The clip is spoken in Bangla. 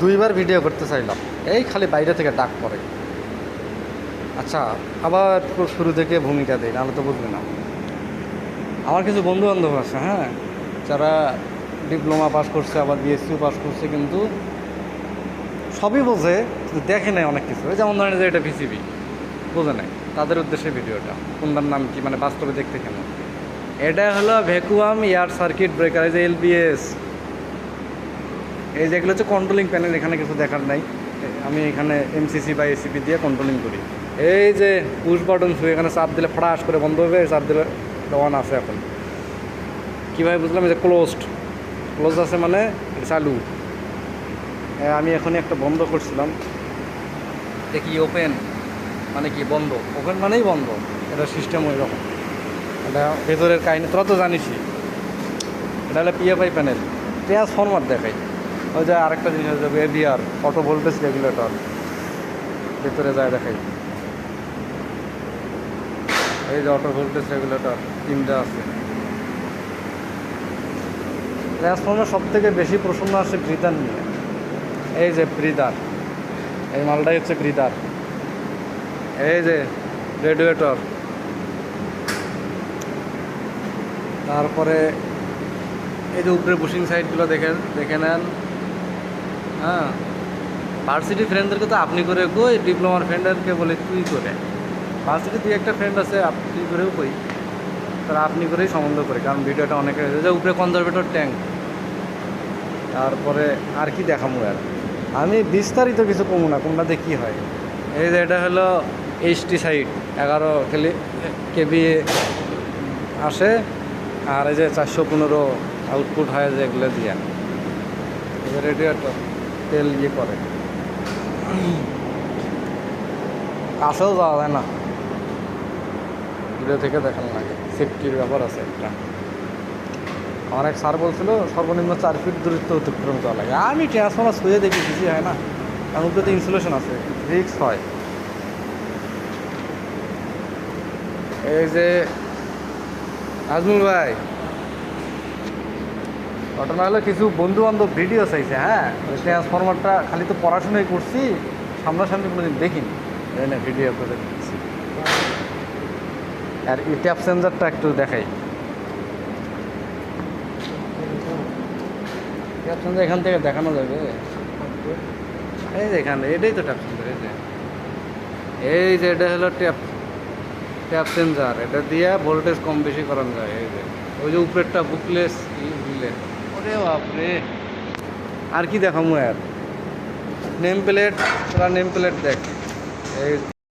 দুইবার ভিডিও করতে চাইলাম। এই খালি বাইরে থেকে ডাক পড়ে। আচ্ছা আবার শুরু থেকে ভূমিকা দিই, নাহলে তো বুঝবে না। আমার কিছু বন্ধু বান্ধব আছে হ্যাঁ? যারা ডিপ্লোমা পাস করছে, আবার বিএসসিও পাস করছে, কিন্তু সবই বোঝে দেখে নেয় অনেক কিছু। যেমন ধরেন যে এটা পিসিবি বোঝে নাই? তাদের উদ্দেশ্যে ভিডিওটা, কোনটার নাম কি মানে বাস্তবে দেখতে কেন এটা হলো ভ্যাকুয়াম এয়ার সার্কিট ব্রেকার, এই যে এলবিএস এই যেগুলো হচ্ছে কন্ট্রোলিং প্যানেল এখানে কিছু দেখার নাই। আমি এখানে এমসিসি বা এসিপি দিয়ে কন্ট্রোলিং করি। এই যে পুশ বাটন শুয়ে এখানে চাপ দিলে ফটাস করে বন্ধ হবে চাপ দিলে অন আছে এখন। কীভাবে বুঝলাম? যে ক্লোজড ক্লোজ আছে মানে চালু। এ, আমি এখনই একটা বন্ধ করছিলাম। দেখি ওপেন মানে কি বন্ধ? ওপেন মানেই বন্ধ। এটা সিস্টেম ওই রকম। এটা ভেতরের কাহিনী তোরা তো জানিসই। এটা হলো পিএফআই প্যানেল ট্রান্সফর্মার দেখাই। ওই যে আরেকটা জিনিস হয়ে যাবে এভিআর অটো ভোল্টেজ রেগুলেটর ভেতরে যায় দেখাই। এই যে অটো ভোল্টেজ রেগুলেটর তিনটা আছে। ট্রান্সফর্মার সব থেকে বেশি প্রসন্ন আসে ব্রিদার নিয়ে। এই যে ব্রিদার এই মালটাই হচ্ছে ব্রিদার এই যে রেডিয়েটর তারপরে এই যে উপরে বুশিং সাইডগুলো দেখেন দেখে নেন। হ্যাঁ। ভার্সিটি ফ্রেন্ডদেরকে তো আপনি করে কই ডিপ্লোমার ফ্রেন্ডদেরকে বলে তুই করে। ভার্সিটি দুই একটা ফ্রেন্ড আছে, আপনি করেও কই। তারা আপনি করেই সম্বন্ধ করে, কারণ ভিডিওটা অনেকে যে উপরে কনজারভেটর ট্যাঙ্ক তারপরে আর কি দেখামু আর? আমি বিস্তারিত কিছু কমু না কোনটাতে কী হয়। এই যে এটা হলো এইচটি সাইড এগারো কেলি, কেবি আসে, আর এই যে চারশো পনেরো আউটপুট হয় যে এগুলো দিয়ে। রেডিয়েটর তেল ইয়ে করে। কাছেও যাওয়া যায় না। ভিডিও থেকে দেখানো লাগে। সেফটির ব্যাপার আছে একটা। আমার এক স্যার বলছিল, সর্বনিম্ন চার ফিট দূরত্ব অতিক্রম করা লাগে। আমি ট্রান্সফর্মার শুয়ে দেখি, কিছু হয় না। কারণ উপরে তো ইনসুলেশন আছে। রিক্স হয়। এই যে আজমুল ভাই। ঘটনা হলো কিছু বন্ধু বান্ধব ভিডিও চাইছে হ্যাঁ? ট্রান্সফরমারটা খালি তো পড়াশোনাই করছি সামনাসামনি কোনোদিন দেখিনি। এই না ভিডিও করে দিচ্ছি আর এই ট্যাপ সেন্সারটা একটু দেখাই। ট্যাপ সেন্সার এখান থেকে দেখানো যাবে। এই যে এখানে এটাই তো ট্যাপ সেন্সার এই যে। এই যে এটা হলো ট্যাপ ট্যাপ সেন্সার এটা দিয়ে ভোল্টেজ কম বেশি করানো যায় এই যে। ওই যে উপরেরটা বুকলেস বুঝলে ওরে বাপরে আর কি দেখামু আর নেম প্লেট তোরা নেম প্লেট দেখ এই